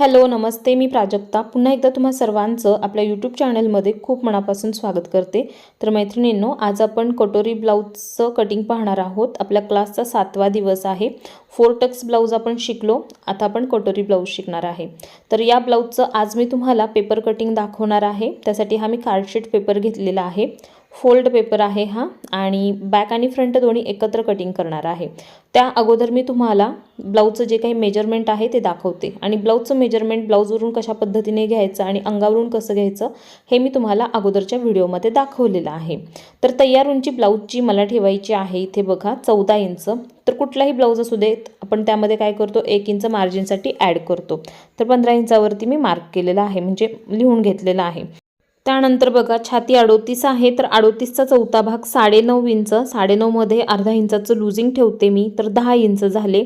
Hello नमस्ते मी प्राजक्ता. पुन्हा एकदा तुम्हा सर्वांचं आपल्या यूट्यूब चॅनलमध्ये खूप मनापासून स्वागत करते. तर मैत्रिणींनो आज आपण कटोरी ब्लाऊजचं कटिंग पाहणार आहोत. आपल्या क्लासचा सातवा दिवस आहे. फोर टक्स ब्लाऊज आपण शिकलो. आता आपण कटोरी ब्लाऊज शिकणार आहे. तर या ब्लाऊजचं आज मी तुम्हाला पेपर कटिंग दाखवणार आहे. त्यासाठी हा मी कार्डशीट पेपर घेतलेला आहे. फोल्ड पेपर आहे हा आणि बॅक आणि फ्रंट दोन्ही एकत्र कटिंग करणार आहे. त्या अगोदर मी तुम्हाला ब्लाऊजचं जे काही मेजरमेंट आहे ते दाखवते आणि ब्लाऊजचं मेजरमेंट ब्लाऊजवरून कशा पद्धतीने घ्यायचं आणि अंगावरून कसं घ्यायचं हे मी तुम्हाला अगोदरच्या व्हिडिओमध्ये दाखवलेलं आहे. तर तयार उंची ब्लाऊजची मला ठेवायची आहे इथे बघा चौदा इंच. तर कुठलाही ब्लाऊज असू देत आपण त्यामध्ये काय करतो एक इंच मार्जिनसाठी ॲड करतो. तर पंधरा इंचावरती मी मार्क केलेला आहे म्हणजे लिहून घेतलेला आहे. त्यानंतर बघा छाती अडोतीस आहे तर अडोतीसचा चौथा भाग साडेनऊ इंच साडेनऊमध्ये अर्धा इंचाचं लुझिंग ठेवते मी तर दहा इंच झाले.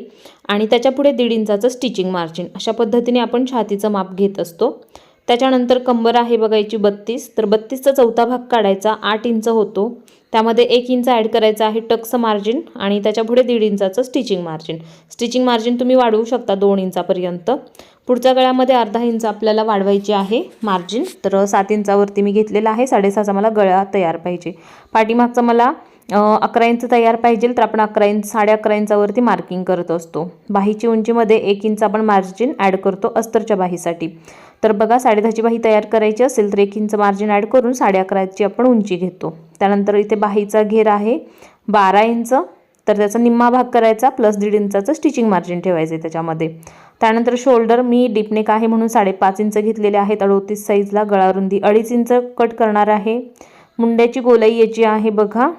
आणि त्याच्यापुढे दीड इंचाचं स्टिचिंग मार्जिन अशा पद्धतीने आपण छातीचं माप घेत असतो. त्याच्यानंतर कंबर आहे बघायची बत्तीस तर बत्तीसचा चौथा भाग काढायचा आठ इंच होतो. त्यामध्ये एक इंच ॲड करायचा आहे टक्स मार्जिन आणि त्याच्यापुढे दीड इंचाचं स्टिचिंग मार्जिन. स्टिचिंग मार्जिन तुम्ही वाढवू शकता दोन इंचापर्यंत. पुढच्या गळ्यामध्ये अर्धा इंच आपल्याला वाढवायची आहे मार्जिन तर सात इंचावरती मी घेतलेला आहे. साडेसहाचा मला गळा तयार पाहिजे. पाठीमागचा मला अकरा इंच तयार पाहिजे तर आपण अकरा इंच साडे अकरा इंचावरती मार्किंग करत असतो. बाहीची उंचीमध्ये एक इंच आपण मार्जिन ॲड करतो अस्तरच्या बाहीसाठी. तर बघा साडेदहाची बाही तयार करायची असेल तर एक इंच मार्जिन ॲड करून साडे अकराची आपण उंची घेतो. त्यानंतर इथे बाहीचा घेर आहे. बारा इंच. तर त्याचा निम्मा भाग करायचा प्लस दीड इंचाचं स्टिचिंग मार्जिन ठेवायचं आहे त्याच्यामध्ये. त्यानंतर शोल्डर मी डिपनेक आहे म्हणून साडेपाच इंच घेतलेले आहेत. अडोतीस साईजला गळारुंदी अडीच इंच कट करणार आहे. मुंड्याची गोलाई याची आहे बघा.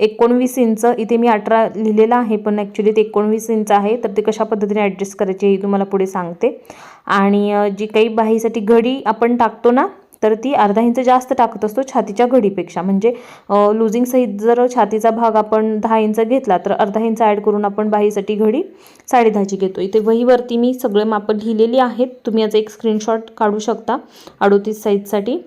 एकोणवीस इंच इथे मी अठरा लिहिलेलं आहे पण ॲक्च्युली ते एकोणवीस इंच आहे. तर ते कशा पद्धतीने ॲडजस्ट करायचे हे तुम्हाला पुढे सांगते. आणि जी काही बाहीसाठी घडी आपण टाकतो ना तर ती अर्धा इंच जास्त टाकत असतो छातीच्या घडीपेक्षा. म्हणजे लुझिंग सहित जर छातीचा भाग आपण दहा इंच घेतला तर अर्धा इंच ॲड करून आपण बाहीसाठी घडी साडेदहाची घेतो इथे वहीवरती मी सगळे मापं लिहिलेली आहेत. तुम्ही याचा एक स्क्रीनशॉट काढू शकता अडोतीस साईजसाठी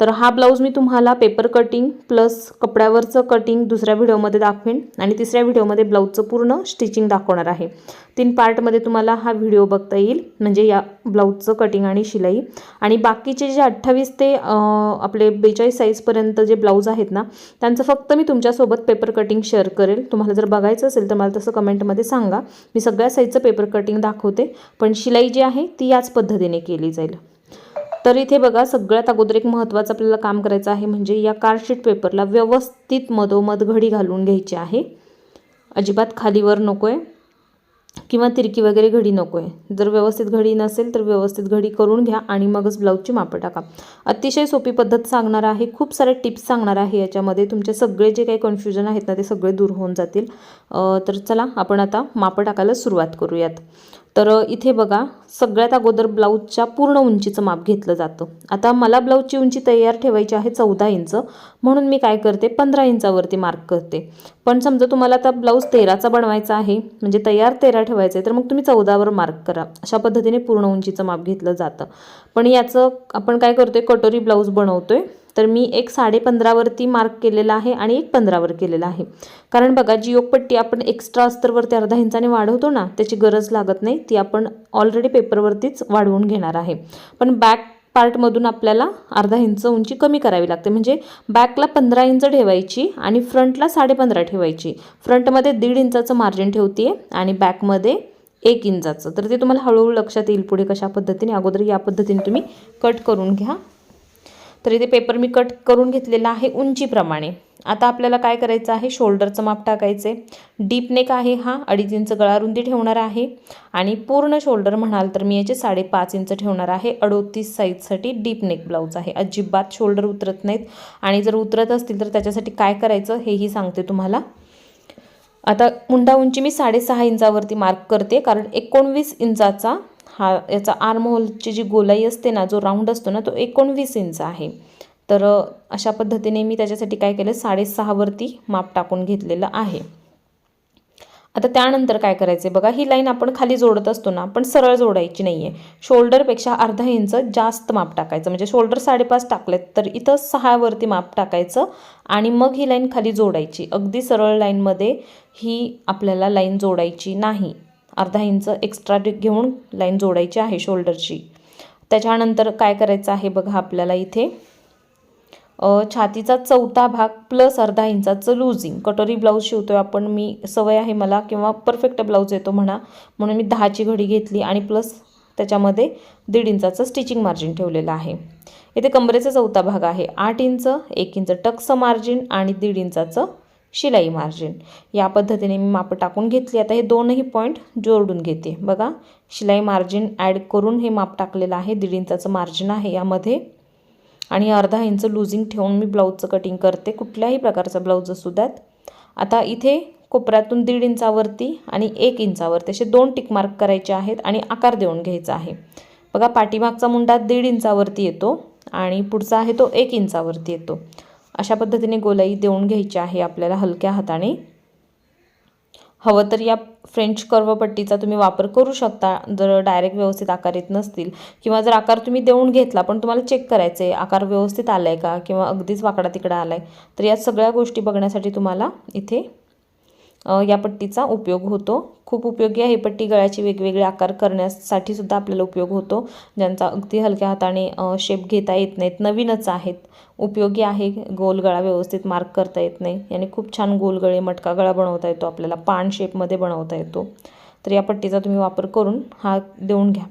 तर हा ब्लाऊज मी तुम्हाला पेपर कटिंग प्लस कपड्यावरचं कटिंग दुसऱ्या व्हिडिओमध्ये दाखवेन आणि तिसऱ्या व्हिडिओमध्ये ब्लाऊजचं पूर्ण स्टिचिंग दाखवणार आहे. तीन पार्टमध्ये तुम्हाला हा व्हिडिओ बघता येईल म्हणजे या ब्लाऊजचं कटिंग आणि शिलाई. आणि बाकीचे जे अठ्ठावीस ते आपले बेचाळीस साईजपर्यंत जे ब्लाऊज आहेत ना त्यांचं फक्त मी तुमच्यासोबत पेपर कटिंग शेअर करेल. तुम्हाला जर बघायचं असेल तर मला तसं कमेंटमध्ये सांगा. मी सगळ्या साईजचं पेपर कटिंग दाखवते पण शिलाई जी आहे ती याच पद्धतीने केली जाईल. तर इथे बघा सगळ्यात अगोदर एक महत्त्वाचं आपल्याला काम करायचं आहे म्हणजे या कार्डशीट पेपरला व्यवस्थित मधोमध घडी घालून घ्यायची आहे. अजिबात खालीवर नको आहे किंवा तिरकी वगैरे घडी नको आहे जर व्यवस्थित घडी नसेल तर व्यवस्थित घडी करून घ्या आणि मगच ब्लाऊजची मापं टाका. अतिशय सोपी पद्धत सांगणार आहे खूप सारे टिप्स सांगणार आहे याच्यामध्ये. तुमचे सगळे जे काही कन्फ्युजन आहेत ना ते सगळे दूर होऊन जातील. तर चला आपण आता मापं टाकायला सुरुवात करूयात. तर इथे बघा सगळ्यात अगोदर ब्लाऊजच्या पूर्ण उंचीचं माप घेतलं जातं. आता मला ब्लाऊजची उंची तयार ठेवायची आहे चौदा इंच म्हणून मी काय करते पंधरा इंचावरती मार्क करते. पण समजा तुम्हाला आता ब्लाऊज तेराचा बनवायचा आहे म्हणजे तयार तेरा ठेवायचं आहे तर मग तुम्ही चौदावर मार्क करा. अशा पद्धतीने पूर्ण उंचीचं माप घेतलं जातं. पण याचं आपण काय करतोय कटोरी ब्लाऊज बनवतोय. तर मी एक साडे पंधरावरती मार्क केलेला आहे आणि एक पंधरावर केलेला आहे. कारण बघा जी योगपट्टी आपण एक्स्ट्रा अस्तरवरती अर्धा इंचाने वाढवतो ना त्याची गरज लागत नाही. ती आपण ऑलरेडी पेपरवरतीच वाढवून घेणार आहे. पण बॅक पार्टमधून आपल्याला अर्धा इंच उंची कमी करावी लागते. म्हणजे बॅकला पंधरा इंच ठेवायची आणि फ्रंटला साडेपंधरा ठेवायची. फ्रंटमध्ये दीड इंचाचं मार्जिन ठेवते आणि बॅकमध्ये एक इंचाचं. तर ते तुम्हाला हळूहळू लक्षात येईल पुढे कशा पद्धतीने अगोदर या पद्धतीने तुम्ही कट करून घ्या. तर इथे पेपर मी कट करून घेतलेला आहे उंचीप्रमाणे. आता आपल्याला काय करायचं आहे? शोल्डरचं माप टाकायचं आहे डीप नेक आहे हा अडीच इंच गळारुंदी ठेवणार आहे. आणि पूर्ण शोल्डर म्हणाल तर मी याचे साडेपाच इंच ठेवणार आहे. अडोतीस साईजसाठी डीप नेक ब्लाऊज आहे. अजिबात शोल्डर उतरत नाहीत. आणि जर उतरत असतील तर त्याच्यासाठी काय करायचं हेही सांगते तुम्हाला. आता मुंडा उंची मी साडेसहा इंचावरती मार्क करते. कारण एकोणवीस इंचाचा हा याचा आर्महोलची जी गोलाई असते ना जो राऊंड असतो ना तो एकोणवीस इंच आहे. तर अशा पद्धतीने मी त्याच्यासाठी काय केलं साडेसहावरती माप टाकून घेतलेलं आहे. आता त्यानंतर काय करायचं बघा ही लाईन आपण खाली जोडत असतो ना पण सरळ जोडायची नाही आहे शोल्डरपेक्षा अर्धा इंच जास्त माप टाकायचं. म्हणजे शोल्डर साडेपाच टाकलेत तर इथं सहावरती माप टाकायचं आणि मग ही लाईन खाली जोडायची. अगदी सरळ लाईनमध्ये ही आपल्याला लाईन जोडायची नाही. अर्धा इंच एक्स्ट्रा घेऊन लाईन जोडायची आहे शोल्डरची त्याच्यानंतर काय करायचं आहे बघा आपल्याला इथे. छातीचा चौथा भाग प्लस अर्धा इंचाचं लूजिंग कटोरी ब्लाऊज शिवतोय आपण. मी सवय आहे मला किंवा परफेक्ट ब्लाऊज येतो म्हणा. म्हणून मी दहाची घडी घेतली आणि प्लस त्याच्यामध्ये दीड इंचाचं स्टिचिंग मार्जिन ठेवलेलं आहे. इथे कमरेचा चौथा भाग आहे. आठ इंच एक इंच टक्स मार्जिन आणि दीड इंचाचं शिलाई मार्जिन या पद्धतीने मी मापं टाकून घेतली. आता हे दोनही पॉईंट जोडून घेते. बघा शिलाई मार्जिन ॲड करून हे माप टाकलेलं आहे. दीड इंचाचं मार्जिन आहे यामध्ये. आणि अर्धा इंच लुझिंग ठेवून मी ब्लाऊजचं कटिंग करते. कुठल्याही प्रकारचा ब्लाऊज असू द्यात. आता इथे कोपऱ्यातून दीड इंचावरती आणि एक इंचावरती असे दोन टिक मार्क करायचे आहेत आणि आकार देऊन घ्यायचा आहे. बघा पाठीमागचा मुंडा दीड इंचावरती येतो आणि पुढचा आहे तो एक इंचावरती येतो. अशा पद्धतीने गोलाई देऊन घ्यायची आहे आपल्याला हलक्या हाताने. हवं तर या फ्रेंच कर्वपट्टीचा तुम्ही वापर करू शकता जर डायरेक्ट व्यवस्थित आकार येत नसतील. किंवा जर आकार तुम्ही देऊन घेतला पण तुम्हाला चेक करायचं आहे आकार व्यवस्थित आला आहे का? किंवा अगदीच वाकडा तिकडा आला आहे तर या सगळ्या गोष्टी बघण्यासाठी तुम्हाला इथे या पट्टीचा उपयोग होतो. खूप उपयोगी आहे. पट्टी गळ्याचे वेगवेगळे आकार करण्यासाठी सुद्धा आपल्याला उपयोग होतो. ज्यांचा अगदी हलक्या हाताने शेप घेता येत नाहीत नवीनच आहेत. उपयोगी आहे. गोल गळा व्यवस्थित मार्क करता येत नाही. याने खूप छान गोल गळे मटका गळा बनवता येतो आपल्याला. पान शेपमध्ये बनवता येतो. तर या पट्टीचा तुम्ही वापर करून हा देऊन घ्या.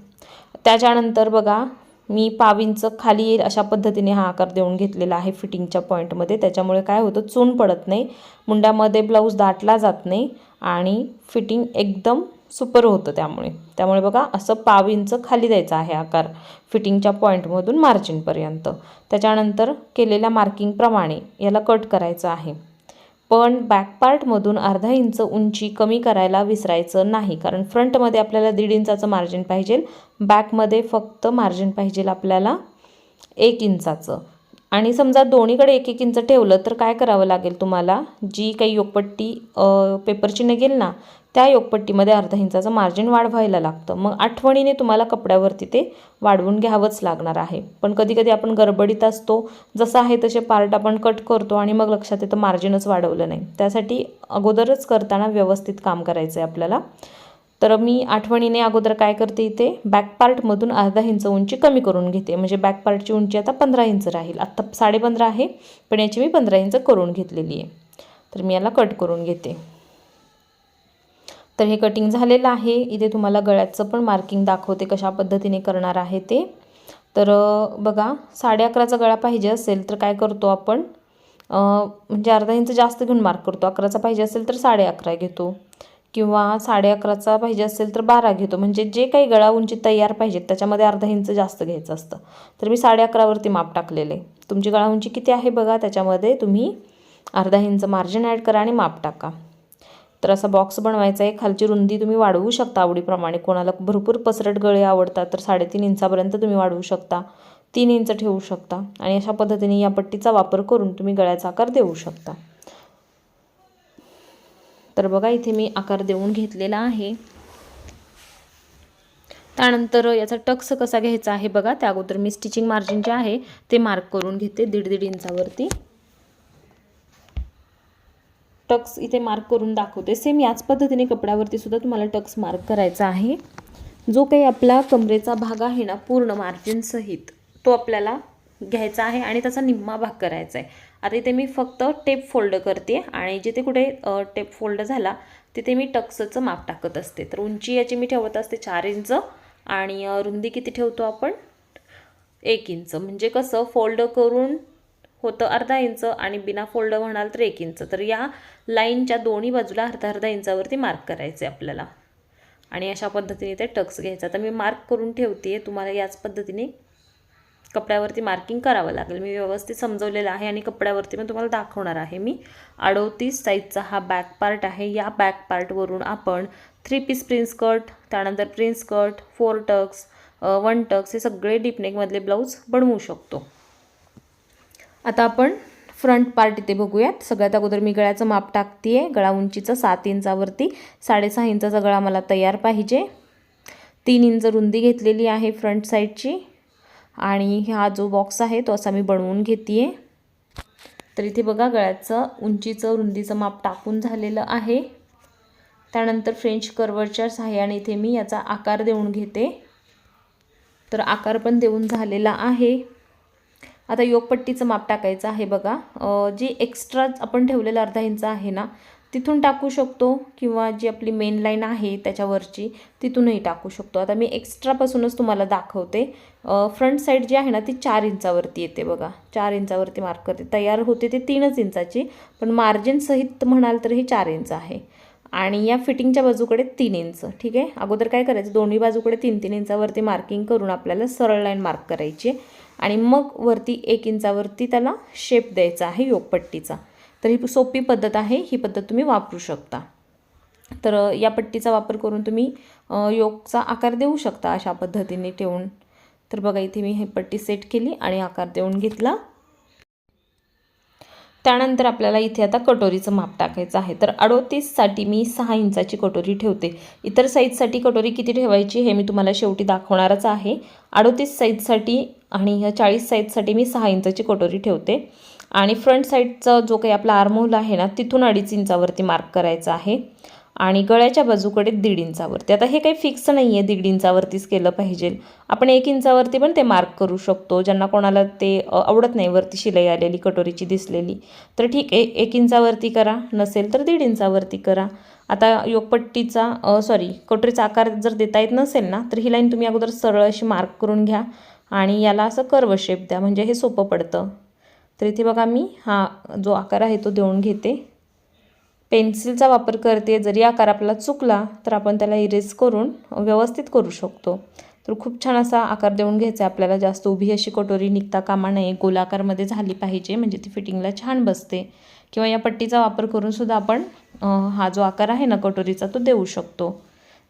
त्याच्यानंतर बघा मी पाव खाली येईल अशा पद्धतीने हा आकार देऊन घेतलेला आहे फिटिंगच्या पॉईंटमध्ये त्याच्यामुळे काय होतं चून पडत नाही मुंड्यामध्ये ब्लाऊज दाटला जात नाही आणि फिटिंग एकदम सुपर होतं त्यामुळे. त्यामुळे बघा असं पाव खाली द्यायचं आहे आकार फिटिंगच्या पॉईंटमधून मार्जिनपर्यंत. त्याच्यानंतर केलेल्या मार्किंगप्रमाणे याला कट करायचं आहे. पण बॅकपार्टमधून अर्धा इंच उंची कमी करायला विसरायचं नाही. कारण फ्रंटमध्ये आपल्याला दीड इंचाचं मार्जिन पाहिजे बॅकमध्ये फक्त मार्जिन पाहिजे आपल्याला एक इंचाचं. आणि समजा दोन्हीकडे एक एक इंच ठेवलं तर काय करावं लागेल तुम्हाला? जी काही योगपट्टी पेपरची निघेल ना त्या योगपट्टीमध्ये अर्धा इंचाचं मार्जिन वाढवायला लागतं. मग आठवणीने तुम्हाला कपड्यावरती ते वाढवून घ्यावंच लागणार आहे. पण कधीकधी आपण गडबडीत असतो जसं आहे तसे पार्ट आपण कट करतो आणि मग लक्षात येतं मार्जिनच वाढवलं नाही. त्यासाठी अगोदरच करताना व्यवस्थित काम करायचं आहे आपल्याला. तर मी आठवणीने अगोदर काय करते इथे? बॅक पार्टमधून अर्धा इंच उंची कमी करून घेते. म्हणजे बॅक पार्टची उंची आता पंधरा इंच राहील. आत्ता साडेपंधरा आहे पण याची मी पंधरा इंच करून घेतलेली आहे. तर मी याला कट करून घेते. तर हे कटिंग झालेलं आहे. इथे तुम्हाला गळ्याचं पण मार्किंग दाखवते कशा पद्धतीने करणार आहे ते. तर बघा साडे अकराचा गळा पाहिजे असेल तर काय करतो आपण? म्हणजे अर्धा इंच जास्त घेऊन मार्क करतो. अकराचा पाहिजे असेल तर साडे अकरा घेतो. किंवा साडे अकराचा पाहिजे असेल तर बारा घेतो. म्हणजे जे काही गळा उंची तयार पाहिजेत त्याच्यामध्ये अर्धा इंच जास्त घ्यायचं असतं. तर मी साडे अकरावरती माप टाकलेले. आहे तुमची गळा उंची किती आहे बघा त्याच्यामध्ये तुम्ही अर्धा इंच मार्जिन ॲड करा आणि माप टाका. तर असा बॉक्स बनवायचा आहे. खालची रुंदी तुम्ही वाढवू शकता आवडीप्रमाणे. कोणाला भरपूर पसरट गळे आवडतात तर साडेतीन इंचापर्यंत तुम्ही वाढवू शकता. तीन इंच ठेवू शकता. आणि अशा पद्धतीने या पट्टीचा वापर करून तुम्ही गळ्याचा आकार देऊ शकता. तर बघा इथे मी आकार देऊन घेतलेला आहे. त्यानंतर याचा टक्स कसा घ्यायचा आहे बघा त्या अगोदर मी स्टिचिंग मार्जिन जे आहे ते मार्क करून घेते दीड दीड इंचावरती. टक्स इथे मार्क करून दाखवते. सेम याच पद्धतीने कपड्यावरती सुद्धा तुम्हाला टक्स मार्क करायचा आहे. जो काही आपला कमरेचा भाग आहे ना पूर्ण मार्जिन सहित तो आपल्याला घ्यायचा आहे आणि त्याचा निम्मा भाग करायचा आहे. आता इथे मी फक्त टेप फोल्ड करते आणि जिथे कुठे टेप फोल्ड झाला तिथे मी टक्सचं माप टाकत असते. तर उंची याची मी ठेवत असते चार इंच आणि रुंदी किती ठेवतो आपण? एक इंच. म्हणजे कसं फोल्ड करून होतं अर्धा इंच आणि बिना फोल्ड म्हणाल तर एक इंच. तर या लाईनच्या दोन्ही बाजूला अर्धा अर्धा इंचावरती मार्क करायचे आपल्याला. आणि अशा पद्धतीने ते टक्स घ्यायचं. आता मी मार्क करून ठेवते तुम्हाला याच पद्धतीने कपड्यावरती मार्किंग करावं लागेल. मी व्यवस्थित समजवलेलं आहे आणि कपड्यावरती पण तुम्हाला दाखवणार आहे मी. अडोतीस साईजचा हा बॅक पार्ट आहे. या बॅक पार्टवरून आपण थ्री पीस प्रिन्स कट त्यानंतर princess cut four tucks one tucks हे सगळे डीपनेकमधले ब्लाऊज बनवू शकतो. आता आपण फ्रंट पार्ट इथे बघूयात. सगळ्यात अगोदर मी गळ्याचं माप टाकते आहे गळा उंचीचं सात इंचावरती साडेसहा इंचाचा गळा मला तयार पाहिजे. तीन इंच रुंदी घेतलेली आहे फ्रंट साईडची आणि हा जो बॉक्स आहे तो असा मी बनवून घेते आहे तर इथे बघा गळ्याचं उंचीचं रुंदीचं माप टाकून झालेलं आहे. त्यानंतर फ्रेंच कर्वरच्या सहाय्याने इथे मी याचा आकार देऊन घेते. तर आकार पण देऊन झालेला आहे. आता योगपट्टीचं माप टाकायचं आहे बघा. जे एक्स्ट्रा आपण ठेवलेलं अर्धा इंच आहे ना तिथून टाकू शकतो किंवा जी आपली मेन लाईन आहे त्याच्यावरची तिथूनही टाकू शकतो. आता मी एक्स्ट्रापासूनच तुम्हाला दाखवते. फ्रंट साईड जी आहे ना ती चार इंचावरती येते बघा. चार इंचावरती मार्क करते. तयार होते ते तीनच इंचाची पण मार्जिन सहित म्हणाल तर ही चार इंच आहे. आणि या फिटिंगच्या बाजूकडे तीन इंच ठीक आहे? अगोदर काय करायचं? दोन्ही बाजूकडे तीन तीन इंचावरती मार्किंग करून आपल्याला सरळ लाईन मार्क करायची. आणि मग वरती एक इंचावरती त्याला शेप द्यायचा आहे योगपट्टीचा. तर ही सोपी पद्धत आहे ही पद्धत तुम्ही वापरू शकता. तर या पट्टीचा वापर करून तुम्ही योगचा आकार देऊ शकता अशा पद्धतीने ठेवून. तर बघा इथे मी ही पट्टी सेट केली आणि आकार देऊन घेतला. त्यानंतर आपल्याला इथे आता कटोरीचं माप टाकायचं आहे. तर अडोतीससाठी मी सहा इंचाची कटोरी ठेवते. इतर साईजसाठी कटोरी किती ठेवायची हे मी तुम्हाला शेवटी दाखवणारच आहे. अडोतीस साईजसाठी आणि ह्या चाळीस साईजसाठी मी सहा इंचाची कटोरी ठेवते. आणि फ्रंट साईडचा जो काही आपला आर्महोल आहे ना तिथून अडीच इंचावरती मार्क करायचा आहे. आणि गळ्याच्या बाजूकडे दीड इंचावरती. आता हे काही फिक्स नाही आहे दीड इंचावरतीच केलं पाहिजे. आपण एक इंचावरती पण ते मार्क करू शकतो. ज्यांना कोणाला ते आवडत नाही वरती शिलाई आलेली कटोरीची दिसलेली. तर ठीक आहे एक इंचावरती करा. नसेल तर दीड इंचावरती करा. आता योगपट्टीचा सॉरी कटोरीचा आकार जर देता येत नसेल ना तर ही लाईन तुम्ही अगोदर सरळ अशी मार्क करून घ्या. आणि याला असं कर्व शेप द्या. म्हणजे हे सोपं पडतं. तर इथे बघा मी हा जो आकार आहे तो देऊन घेते. पेन्सिलचा वापर करते. जरी आकार आपला चुकला तर आपण त्याला इरेज करून व्यवस्थित करू शकतो. तर खूप छान असा आकार देऊन घ्यायचा आहे आपल्याला. जास्त उभी अशी कटोरी निघता कामा नये. गोलाकारमध्ये झाली पाहिजे. म्हणजे ती फिटिंगला छान बसते. किंवा या पट्टीचा वापर करूनसुद्धा आपण हा जो आकार आहे ना कटोरीचा तो देऊ शकतो.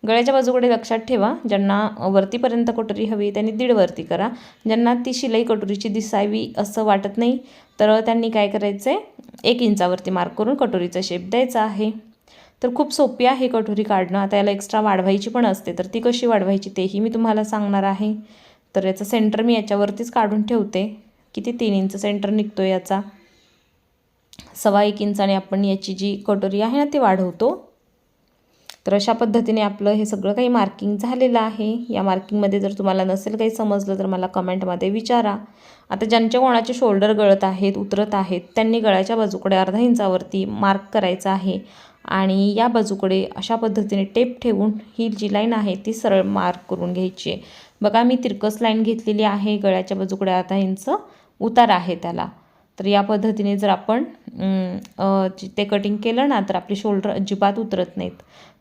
गळ्याच्या बाजूकडे लक्षात ठेवा. ज्यांना वरतीपर्यंत कटोरी हवी त्यांनी दीड वरती करा. ज्यांना ती शिलाई कटोरीची दिसावी असं वाटत नाही तर त्यांनी काय करायचं आहे एक इंचावरती मार्क करून कटोरीचा शेप द्यायचा आहे. तर खूप सोपी आहे कटोरी काढणं. आता याला एक्स्ट्रा वाढवायची पण असते तर ती कशी वाढवायची तेही मी तुम्हाला सांगणार आहे. तर याचं सेंटर मी याच्यावरतीच काढून ठेवते. किती? तीन इंच सेंटर निघतो याचा. सव्वा एक इंचाने आपण याची जी कटोरी आहे ना ती वाढवतो. तर अशा पद्धतीने आपलं हे सगळं काही मार्किंग झालेलं आहे. या मार्किंगमध्ये जर तुम्हाला नसेल काही समजलं तर मला कमेंटमध्ये विचारा. आता ज्यांच्या कोणाचे शोल्डर गळत आहेत उतरत आहेत त्यांनी गळ्याच्या बाजूकडे अर्धा इंचावरती मार्क करायचा आहे. आणि या बाजूकडे अशा पद्धतीने टेप ठेवून ही जी लाईन आहे ती सरळ मार्क करून घ्यायची आहे. बघा मी तिरकस लाईन घेतलेली आहे. गळ्याच्या बाजूकडे अर्धा इंच उतार आहे त्याला. तर या पद्धतीने जर आपण ते कटिंग केलं ना तर आपली शोल्डर अजिबात उतरत नाहीत.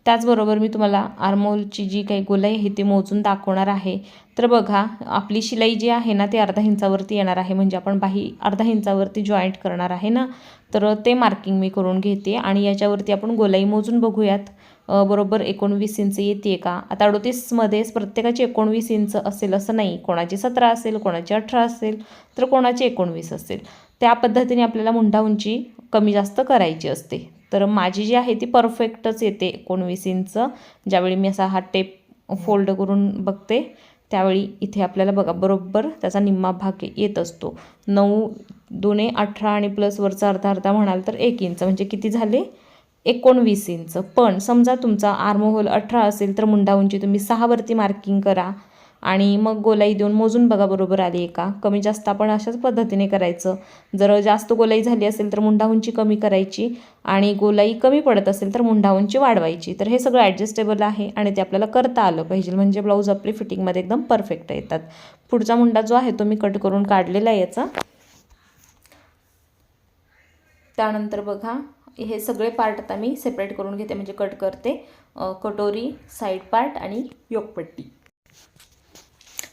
त्याचबरोबर मी तुम्हाला आर्मोलची जी काही गोलाई आहे ती मोजून दाखवणार आहे. तर बघा आपली शिलाई जी आहे ना ती अर्धा इंचावरती येणार आहे. म्हणजे आपण बाही अर्धा इंचावरती जॉईंट करणार आहे ना. तर ते मार्किंग मी करून घेते आणि याच्यावरती आपण गोलाई मोजून बघूयात. बरोबर एकोणवीस इंच येते का? आता अडोतीसमध्येच प्रत्येकाची एकोणवीस इंच असेल असं नाही. कोणाची सतरा असेल कोणाची अठरा असेल तर कोणाची एकोणवीस असेल. त्या पद्धतीने आपल्याला मुंडा उंची कमी जास्त करायची असते. तर माझी जी आहे ती परफेक्टच येते एकोणवीस इंच. ज्यावेळी मी असा हा टेप फोल्ड करून बघते त्यावेळी इथे आपल्याला बघा बरोबर त्याचा निम्मा भाग येत असतो. नऊ दोने अठरा आणि प्लस वरचा अर्धा अर्धा म्हणाल तर एक इंच. म्हणजे किती झाले? एकोणवीस इंच. पण समजा तुमचा आर्महोल अठरा असेल तर मुंडा उंची तुम्ही सहावरती मार्किंग करा. आणि मग गोलाई देऊन मोजून बघा बरोबर आली आहे का? कमी जास्त आपण अशाच पद्धतीने करायचं. जर जास्त गोलाई झाली असेल तर मुंडाहुंची कमी करायची आणि गोलाई कमी पडत असेल तर मुंडाहुंची वाढवायची. तर हे सगळं ॲडजस्टेबल आहे आणि ते आपल्याला करता आलं पाहिजे. म्हणजे ब्लाऊज आपले फिटिंगमध्ये एकदम परफेक्ट येतात. पुढचा मुंडा जो आहे तो मी कट करून काढलेला आहे याचा. त्यानंतर बघा हे सगळे पार्ट आता मी सेपरेट करून घेते. म्हणजे कट करते. कटोरी साईड पार्ट आणि योगपट्टी.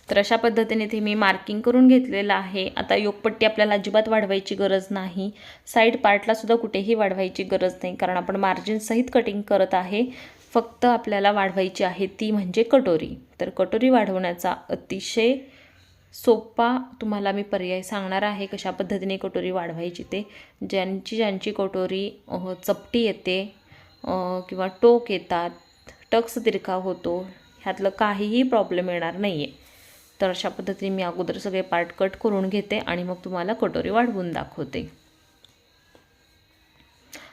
तर अशा पद्धतीने ते मी मार्किंग करून घेतलेलं आहे. आता योगपट्टी आपल्याला अजिबात वाढवायची गरज नाही. साईड पार्टलासुद्धा कुठेही वाढवायची गरज नाही कारण आपण मार्जिनसहित कटिंग करत आहे. फक्त आपल्याला वाढवायची आहे ती म्हणजे कटोरी. तर कटोरी वाढवण्याचा अतिशय सोपा तुम्हाला मी पर्याय सांगणार आहे कशा पद्धतीने कटोरी वाढवायची ते. ज्यांची ज्यांची कटोरी चपटी येते किंवा टोक येतात टक्स तिरका होतो ह्यातलं काहीही प्रॉब्लेम येणार नाही आहे तर अशा पद्धतीने मी अगोदर सगळे पार्ट कट करून घेते आणि मग तुम्हाला कटोरी वाढवून दाखवते.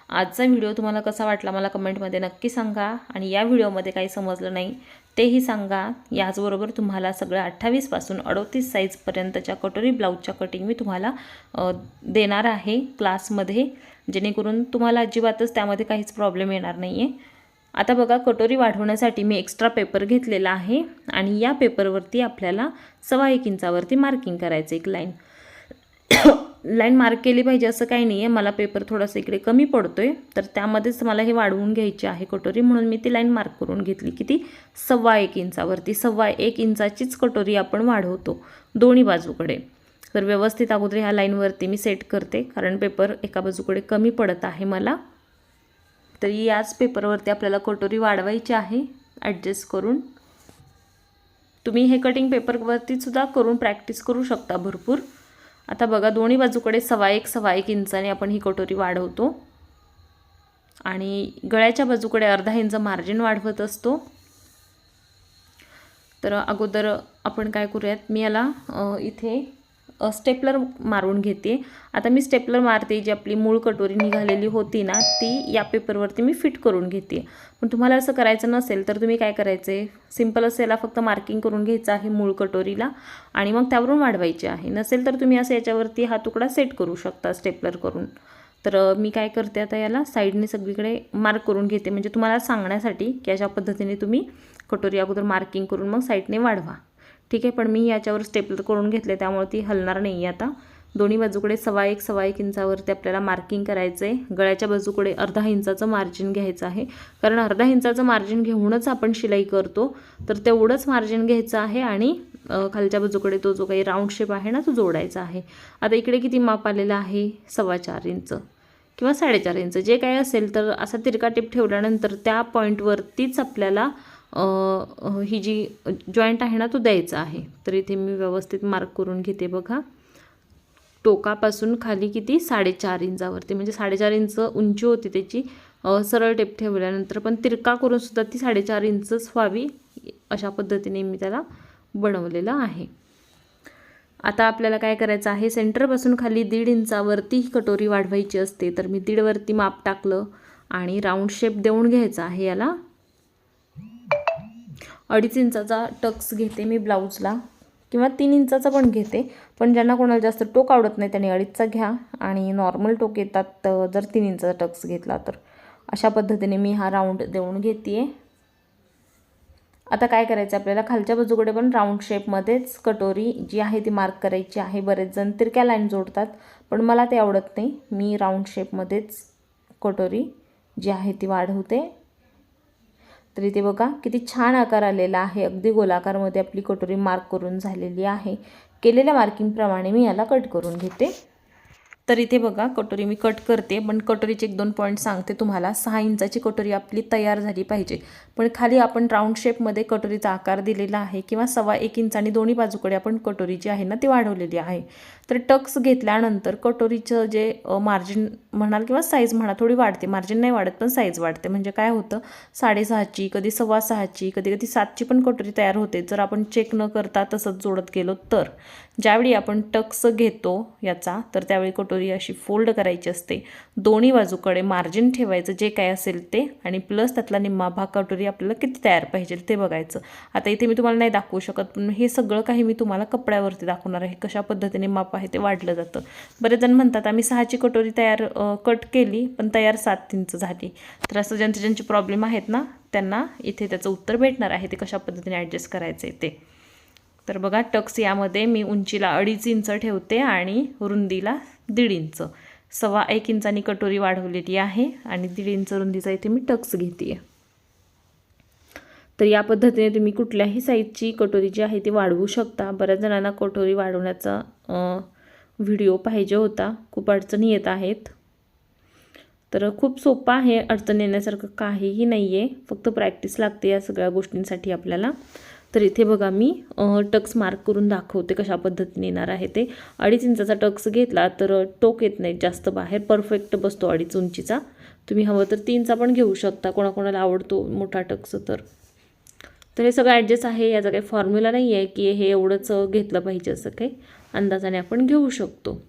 आजचा व्हिडिओ तुम्हाला कसा वाटला मला कमेंटमध्ये नक्की सांगा आणि या व्हिडिओमध्ये काही समजलं नाही तेही सांगा. याचबरोबर तुम्हाला सगळं अठ्ठावीसपासून अडतीस साईजपर्यंतच्या कटोरी ब्लाऊजच्या कटिंग मी तुम्हाला देणार आहे क्लासमध्ये जेणेकरून तुम्हाला अजिबातच त्यामध्ये काहीच प्रॉब्लेम येणार नाही आहे आता बघा कटोरी वाढवण्यासाठी मी एक्स्ट्रा पेपर घेतलेला आहे आणि या पेपरवरती आपल्याला सव्वा एक इंचावरती मार्किंग करायचं एक लाईन लाईन मार्क केली पाहिजे असं काही नाही आहे मला पेपर थोडासा इकडे कमी पडतो आहे तर त्यामध्येच मला हे वाढवून घ्यायची आहे कटोरी. म्हणून मी ती लाईन मार्क करून घेतली किती सव्वा एक इंचावरती सव्वा एक इंचाचीच कटोरी आपण वाढवतो दोन्ही बाजूकडे. तर व्यवस्थित अगोदर ह्या लाईनवरती मी सेट करते. कारण पेपर एका बाजूकडे कमी पडत आहे मला. तर याच पेपरवरती आपल्याला कटोरी वाढवायची आहे ॲडजस्ट करून. तुम्ही हे कटिंग पेपरवरती सुद्धा करून प्रॅक्टिस करू शकता भरपूर. आता बघा दोन्ही बाजूकडे सवा एक सव्वा एक इंचाने आपण ही कटोरी वाढवतो. आणि गळ्याच्या बाजूकडे अर्धा इंच मार्जिन वाढवत असतो. तर अगोदर आपण काय करूयात मी याला इथे स्टेपलर मारून घेते. आता मी स्टेपलर मारते जी आपली मूळ कटोरी निघालेली होती ना ती या पेपरवरती मी फिट करून घेते. पण तुम्हाला असं करायचं नसेल तर तुम्ही काय करायचं आहे सिंपल असं याला फक्त मार्किंग करून घ्यायचं आहे मूळ कटोरीला आणि मग त्यावरून वाढवायचे आहे. नसेल तर तुम्ही असं याच्यावरती हा तुकडा सेट करू शकता स्टेपलर करून. तर मी काय करते आता याला? साईडने सगळीकडे मार्क करून घेते. म्हणजे तुम्हाला सांगण्यासाठी की अशा पद्धतीने तुम्ही कटोरी अगोदर मार्किंग करून मग साईडने वाढवा. ठीक आहे पण मी याच्यावर स्टेपल करून घेतले त्यामुळे ती हलणार नाही आहे आता. दोन्ही बाजूकडे सव्वा एक सव्वा एक इंचावरती आपल्याला मार्किंग करायचं आहे गळ्याच्या बाजूकडे अर्धा इंचाचं मार्जिन घ्यायचं आहे. कारण अर्धा इंचाचं मार्जिन घेऊनच आपण शिलाई करतो तर तेवढंच मार्जिन घ्यायचं आहे आणि खालच्या बाजूकडे तो जो काही राऊंड शेप आहे ना तो जोडायचा आहे. आता इकडे किती माप आलेलं आहे? सव्वा चार इंच किंवा साडेचार इंच. जे काही असेल तर असा तिरका टिप ठेवल्यानंतर त्या पॉईंटवरतीच आपल्याला ही जी जॉईंट आहे ना तो द्यायचा आहे. तर इथे मी व्यवस्थित मार्क करून घेते बघा. टोकापासून खाली किती? साडेचार इंचावरती. म्हणजे साडेचार इंच उंची होती त्याची. सरळ टेप ठेवल्यानंतर पण तिरका करून सुद्धा ती साडेचार इंचच व्हावी अशा पद्धतीने मी त्याला बनवलेलं आहे. आता आपल्याला काय करायचं आहे? सेंटरपासून खाली दीड इंचावरती ही कटोरी वाढवायची असते. तर मी दीडवरती माप टाकलं आणि राऊंड शेप देऊन घ्यायचा आहे याला. अडीच इंचाचा टक्स घेते मी ब्लाऊजला. किंवा तीन इंचाचा पण घेते. पण ज्यांना कोणाला जास्त टोक आवडत नाही त्यांनी अडीचचा घ्या. आणि नॉर्मल टोक येतात तर जर तीन इंचाचा टक्स घेतला तर. अशा पद्धतीने मी हा राऊंड देऊन घेते आता काय करायचं आपल्याला खालच्या बाजूकडे पण राऊंड शेपमध्येच कटोरी जी आहे ती मार्क करायची आहे. बरेच जण तिरक्या लाईन जोडतात पण मला ते आवडत नाही. मी राऊंड शेपमध्येच कटोरी जी आहे ती वाढवते. तर इथे बघा किती छान आकार आलेला आहे. अगदी गोलाकारमध्ये आपली कटोरी मार्क करून झालेली आहे. केलेल्या मार्किंगप्रमाणे मी याला कट करून घेते. तर इथे बघा कटोरी मी कट करते पण कटोरीचे एक दोन पॉईंट सांगते तुम्हाला. सहा इंचाची कटोरी आपली तयार झाली पाहिजे. पण खाली आपण राऊंड शेपमध्ये कटोरीचा आकार दिलेला आहे किंवा सव्वा एक इंच आणि दोन्ही बाजूकडे आपण कटोरी जी आहे ना ती वाढवलेली आहे. तर टक्स घेतल्यानंतर कटोरीचं जे मार्जिन म्हणाल किंवा साईज म्हणा थोडी वाढते. मार्जिन नाही वाढत पण साईज वाढते. म्हणजे काय होतं? साडेसहाची कधी सव्वा सहाची कधी कधी सातची पण कटोरी तयार होते. जर आपण चेक न करता तसंच जोडत गेलो तर. ज्यावेळी आपण टक्स घेतो याचा तर त्यावेळी कटोरी अशी फोल्ड करायची असते. दोन्ही बाजूकडे मार्जिन ठेवायचं जे काय असेल ते. आणि प्लस त्यातला निम्मा भाग कटोरी आपल्याला किती तयार पाहिजे ते बघायचं. आता इथे मी तुम्हाला नाही दाखवू शकत पण हे सगळं काही मी तुम्हाला कपड्यावरती दाखवणार आहे. कशा पद्धतीने माप आहे ते वाढलं जातं. बरेच जण म्हणतात आम्ही सहाची कटोरी तयार कट केली पण तयार सात इंच झाली. तर असं ज्यांचे ज्यांचे प्रॉब्लेम आहेत ना त्यांना इथे त्याचं उत्तर भेटणार आहे ते कशा पद्धतीने ॲडजस्ट करायचं आहे ते. तर बघा टक्स यामध्ये मी उंचीला अडीच इंच ठेवते आणि रुंदीला दीड इंच. सव्वा एक इंचानी कटोरी वाढवलेली आहे आणि दीड इंच रुंदीचा इथे मी टक्स घेते तर या पद्धतीने तुम्ही कुठल्याही साईजची कटोरी जी आहे ती वाढवू शकता. बऱ्याच जणांना कटोरी वाढवण्याचा व्हिडिओ पाहिजे होता. खूप अडचणी येत आहेत. तर खूप सोपं आहे. अडचण येण्यासारखं काहीही नाही आहे फक्त प्रॅक्टिस लागते या सगळ्या गोष्टींसाठी आपल्याला. तर इथे बघा मी टक्स मार्क करून दाखवते कशा पद्धतीने येणार आहे ते. अडीच इंचाचा टक्स घेतला तर टोक येत नाही जास्त बाहेर. परफेक्ट बसतो अडीच उंचीचा. तुम्ही हवं तर तीनचा पण घेऊ शकता. कोणाकोणाला आवडतो मोठा टक्स तर. तर हे सगळं ॲडजस्ट आहे याचा काही फॉर्म्युला नाही आहे की हे एवढंच घेतलं पाहिजे असं काही अंदाजाने आपण घेऊ शकतो.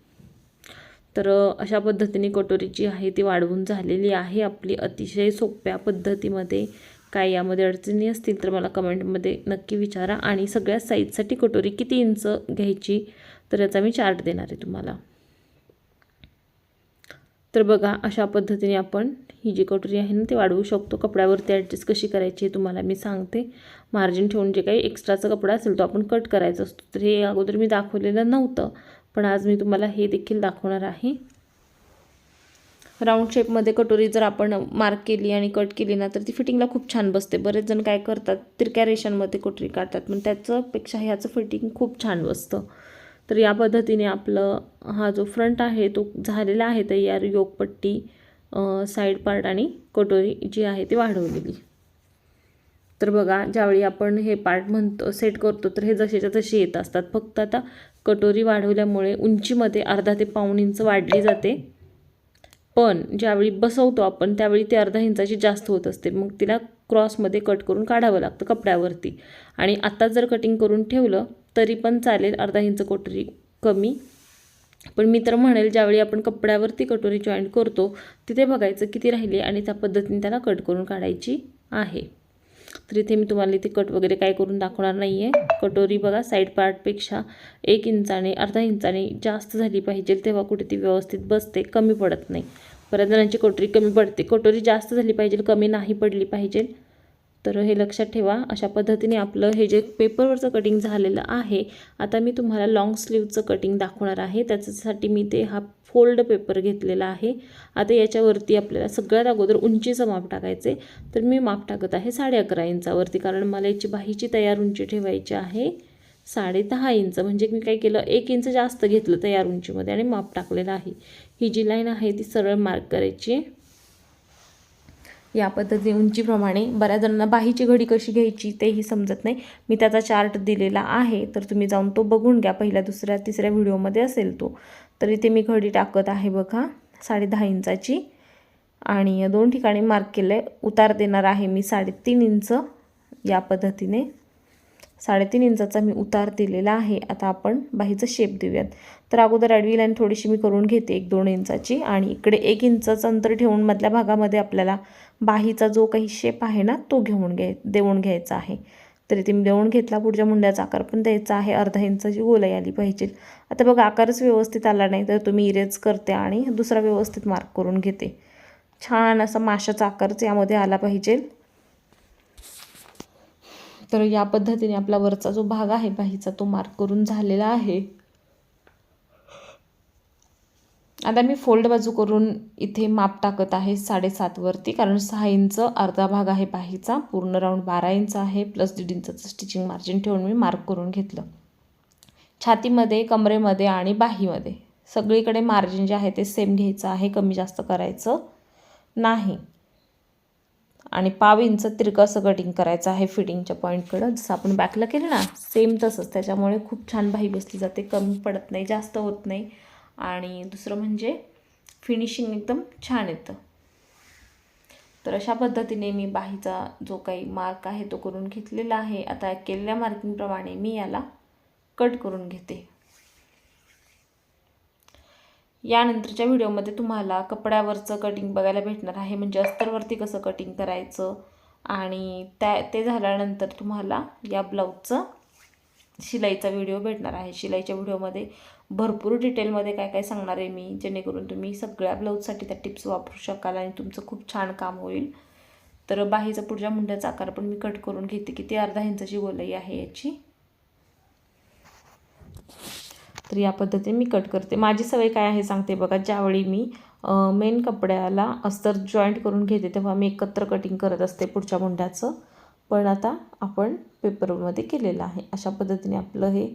तर अशा पद्धतीने कटोरी जी आहे ती वाढवून झालेली आहे. आपली अतिशय सोप्या पद्धतीमध्ये काय यामध्ये अडचणी असतील तर मला कमेंटमध्ये नक्की विचारा. आणि सगळ्या साईजसाठी कटोरी किती इंच घ्यायची तर याचा मी चार्ट देणार आहे तुम्हाला. तर बघा अशा पद्धतीने आपण ही जी कटोरी आहे ना ती वाढवू शकतो. कपड्यावरती ॲडजस्ट कशी करायची हे तुम्हाला मी सांगते. मार्जिन ठेवून जे काही एक्स्ट्राचा कपडा असेल तो आपण कट करायचा असतो. तर हे अगोदर मी दाखवलेलं नव्हतं पण आज मी तुम्हाला हे देखील दाखवणार आहे. राऊंड शेपमध्ये कटोरी जर आपण मार्क केली आणि कट केली ना तर ती फिटिंगला खूप छान बसते. बरेच जण काय करतात तिरक्या रेषांमध्ये कटोरी काढतात पण त्याचंपेक्षा ह्याचं फिटिंग खूप छान बसतं. तर या पद्धतीने आपलं हा जो फ्रंट आहे तो झालेला आहे. तयार योगपट्टी साईड पार्ट आणि कटोरी जी आहे ती वाढवलेली. तर बघा ज्यावेळी आपण हे पार्ट म्हणतो सेट करतो तर हे जसेच्या तसे येत असतात. फक्त आता कटोरी वाढवल्यामुळे उंचीमध्ये अर्धा ते पाऊण इंच वाढली जाते. पण ज्यावेळी बसवतो आपण त्यावेळी ते अर्धा इंचाची जास्त होत असते. मग तिला क्रॉसमध्ये कट करून काढावं लागतं कपड्यावरती. आणि आत्ता जर कटिंग करून ठेवलं तरी पण चालेल. अर्धा इंच कोटरी कमी. पण मी तर म्हणेल ज्यावेळी आपण कपड्यावरती कटोरी जॉईंट करतो तिथे बघायचं किती राहिले आणि त्या पद्धतीने त्याला कट करून काढायची आहे. तर इथे मी तुम्हाला इथे कट वगैरे काय करून दाखवणार नाही आहे कटोरी बघा साईड पार्टपेक्षा एक इंचाने अर्धा इंचाने जास्त झाली पाहिजे तेव्हा कुठे ती व्यवस्थित बसते कमी पडत नाही. बऱ्याच जणांची कटोरी कमी पडते. कटोरी जास्त झाली पाहिजे कमी नाही पडली पाहिजे. तर हे लक्षात ठेवा अशा पद्धतीने आपलं हे जे पेपरवरचं कटिंग झालेलं आहे आता मी तुम्हाला लाँग स्लीवचं कटिंग दाखवणार आहे. त्याच्यासाठी मी ते हा फोल्ड पेपर घेतलेला आहे. आता याच्यावरती आपल्याला सगळ्यात अगोदर उंचीचं माप टाकायचे तर मी माप टाकत आहे साडे अकरा इंचावरती कारण मला याची बाहीची तयार उंची ठेवायची आहे. साडे दहा इंच म्हणजे मी काय केलं एक इंच जास्त घेतलं तयार उंचीमध्ये आणि माप टाकलेलं आहे. ही जी लाईन आहे ती सरळ मार्क करायची या पद्धतीने उंचीप्रमाणे बऱ्याच जणांना बाहीची घडी कशी घ्यायची तेही समजत नाही. मी त्याचा चार्ट दिलेला आहे तर तुम्ही जाऊन तो बघून घ्या पहिल्या दुसऱ्या तिसऱ्या व्हिडिओमध्ये असेल तो. तर इथे मी घडी टाकत आहे बघा साडे दहा इंचाची. आणि दोन ठिकाणी मार्क केलं आहे उतार देणार आहे मी साडेतीन इंच या पद्धतीने. साडेतीन इंचाचा मी उतार दिलेला आहे. आता आपण बाहीचं शेप देऊयात. तर अगोदर ॲडवी लाईन थोडीशी मी करून घेते एक दोन इंचाची. आणि इकडे एक इंचाचं अंतर ठेवून मधल्या भागामध्ये आपल्याला बाहीचा जो काही शेप आहे ना तो घेऊन घ्याय देऊन घ्यायचा आहे. तरी ती देऊन घेतला पुढच्या मुंड्याचा आकार पण द्यायचा आहे. अर्धा इंचाची गोलाई आली पाहिजे. आता बघा आकारच व्यवस्थित आला नाही तर तुम्ही इरेज करते आणि दुसरा व्यवस्थित मार्क करून घेते. छान असा माशाचा आकारच यामध्ये आला पाहिजे. तर या पद्धतीने आपला वरचा जो भाग आहे बाहीचा तो मार्क करून झालेला आहे. आता मी फोल्ड बाजू करून इथे माप टाकत आहे साडेसातवरती कारण सहा इंच अर्धा भाग आहे बाहीचा पूर्ण राऊंड बारा इंच आहे प्लस दीड इंचाचं स्टिचिंग मार्जिन ठेवून मी मार्क करून घेतलं. छातीमध्ये कमरेमध्ये आणि बाहीमध्ये. सगळीकडे मार्जिन जे आहे ते सेम घ्यायचं आहे कमी जास्त करायचं नाही. आणि पाव इंच तिरकसं कटिंग करायचं आहे फिटिंगच्या पॉईंटकडं जसं आपण बॅकला केलं ना सेम तसंच. त्याच्यामुळे खूप छान बाही बसली जाते. कमी पडत नाही जास्त होत नाही. आणि दुसरं म्हणजे फिनिशिंग एकदम छान येतं. तर अशा पद्धतीने मी बाहीचा जो काही मार्क आहे तो करून घेतलेला आहे. आता केलेल्या मार्किंगप्रमाणे मी याला कट करून घेते. यानंतरच्या व्हिडिओमध्ये तुम्हाला कपड्यावरचं कटिंग बघायला भेटणार आहे. म्हणजे अस्तरवरती कसं कटिंग करायचं आणि त्या ते झाल्यानंतर तुम्हाला या ब्लाऊजचं शिलाईचा व्हिडिओ भेटणार आहे. शिलाईच्या व्हिडिओमध्ये भरपूर डिटेलमध्ये काय काय सांगणार आहे मी जेणेकरून तुम्ही सगळ्या ब्लाऊजसाठी त्या टिप्स वापरू शकाल आणि तुमचं खूप छान काम होईल. तर बाहीचा पुढच्या मुंड्याचा आकार पण मी कट करून घेते किती अर्धा इंचाची गोलाई आहे याची. तर या पद्धतीने मी कट करते. माझी सवय काय आहे सांगते बघा ज्यावेळी मी मेन कपड्याला अस्तर जॉईंट करून घेते तेव्हा मी एकत्र कटिंग करत असते पुढच्या मुंड्याचं. पण आता आपण पेपरमध्ये केलेलं आहे. अशा पद्धतीने आपलं हे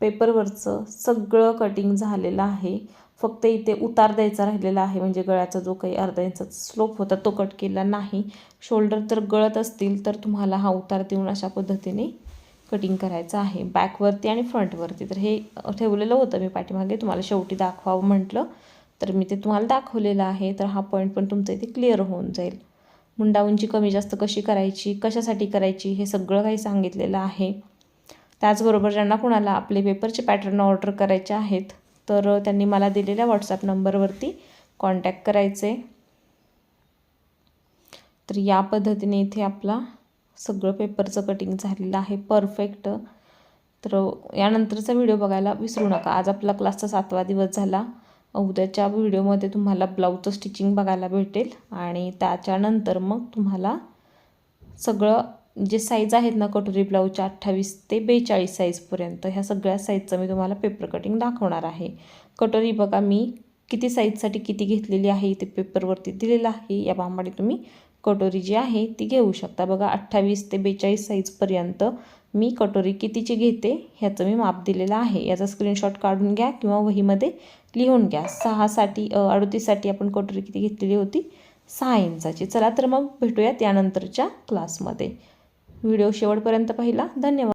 पेपरवरचं सगळं कटिंग झालेलं आहे. फक्त इथे उतार द्यायचा राहिलेला आहे. म्हणजे गळ्याचा जो काही अर्धा इंचा स्लोप होता तो कट केला नाही. शोल्डर तर गळत असतील तर तुम्हाला हा उतार देऊन अशा पद्धतीने कटिंग करायचं आहे. बॅकवरती आणि फ्रंटवरती तर हे ठेवलेलं होतं मी पाठीमागे. तुम्हाला शेवटी दाखवावं म्हटलं. तर मी ते तुम्हाला दाखवलेलं आहे. तर हा पॉईंट पण तुमचं इथे क्लिअर होऊन जाईल. मुंडाऊंची कमी जास्त कशी करायची कशासाठी करायची हे सगळं काही सांगितलेलं आहे. त्याचबरोबर ज्यांना कुणाला आपले पेपरचे पॅटर्न ऑर्डर करायचे आहेत तर त्यांनी मला दिलेल्या व्हॉट्सॲप नंबरवरती कॉन्टॅक्ट करायचे. तर या पद्धतीने इथे आपला सगळं पेपरचं कटिंग झालेलं आहे. परफेक्ट तर यानंतरचा व्हिडिओ बघायला विसरू नका. आज आपला क्लासचा सातवा दिवस झाला. उद्याच्या व्हिडिओमध्ये तुम्हाला ब्लाऊजचं स्टिचिंग बघायला भेटेल आणि त्याच्यानंतर मग तुम्हाला सगळं जे साईज आहेत ना कटोरी ब्लाऊजच्या अठ्ठावीस ते बेचाळीस साईजपर्यंत ह्या सगळ्या साईजचं मी तुम्हाला पेपर कटिंग दाखवणार आहे. कटोरी बघा मी किती साईजसाठी किती घेतलेली आहे ते पेपरवरती दिलेलं आहे या बांबाडी तुम्ही कटोरी जी आहे ती घेऊ शकता. बघा अठ्ठावीस ते बेचाळीस साईजपर्यंत मी कटोरी कितीची घेते ह्याचं मी माप दिलेलं आहे. याचा स्क्रीनशॉट काढून घ्या किंवा वहीमध्ये लिहून घ्या. सहासाठी अडतीससाठी आपण कटोरी किती घेतलेली होती? सहा इंचाची. चला तर मग भेटूयात यानंतरच्या क्लासमध्ये व्हिडिओ शेवटपर्यंत पाहिला. धन्यवाद.